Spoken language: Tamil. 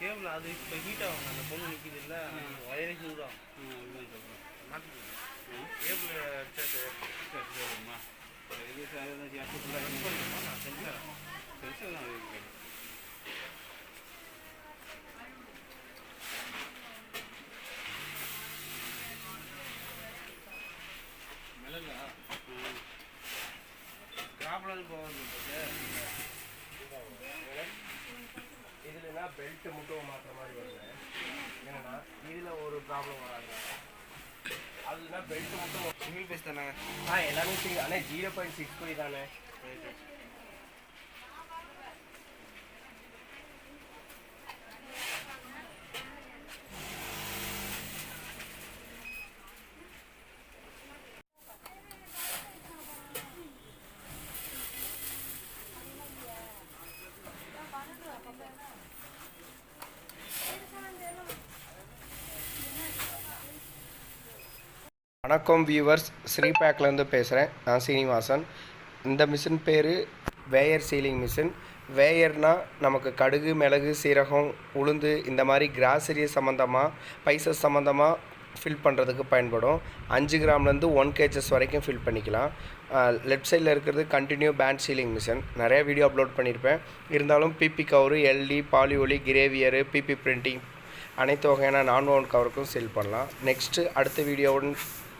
கேபிள் அது இப்போ ஹீட் ஆகும் அந்த பொண்ணு நிற்கிது இல்லை வயரே ஹீட் ஆகும் மாற்றிக்கணும் கேபிள் அடிச்சாச்சு நான் செஞ்சேன் போகுது இதுலனா பெல்ட் மட்டும் மாற்றுற மாதிரி வருது என்னன்னா இதில் ஒரு ப்ராப்ளம் வராது அதுனா பெல்ட் மட்டும் சிங்கிள் பேஸ் தானே ஆ எல்லாமே சிங் ஆனால் ஜீரோ பாயிண்ட் சிக்ஸ் போய் தானே வணக்கம் வியூவர்ஸ் ஸ்ரீபேக்லேருந்து பேசுகிறேன். நான் சீனிவாசன். இந்த மிஷின் பேர் வேயர் சீலிங் மிஷின். வேயர்னால் நமக்கு கடுகு மிளகு சீரகம் உளுந்து இந்த மாதிரி கிராசரி சம்மந்தமாக பைசஸ் சம்மந்தமாக ஃபில் பண்ணுறதுக்கு பயன்படும். அஞ்சு கிராம்லேருந்து ஒன் கேஜஸ் வரைக்கும் ஃபில் பண்ணிக்கலாம். லெஃப்ட் சைடில் இருக்கிறது கண்டினியூ பேண்ட் சீலிங் மிஷின் நிறையா வீடியோ அப்லோட் பண்ணியிருப்பேன். இருந்தாலும் பிபி கவரு எல்டி பாலிஒலி கிரேவியரு பிபி பிரிண்டிங் அனைத்து வகையான நான் ஓன் கவருக்கும் சேல் பண்ணலாம். நெக்ஸ்ட்டு அடுத்த வீடியோவுடன்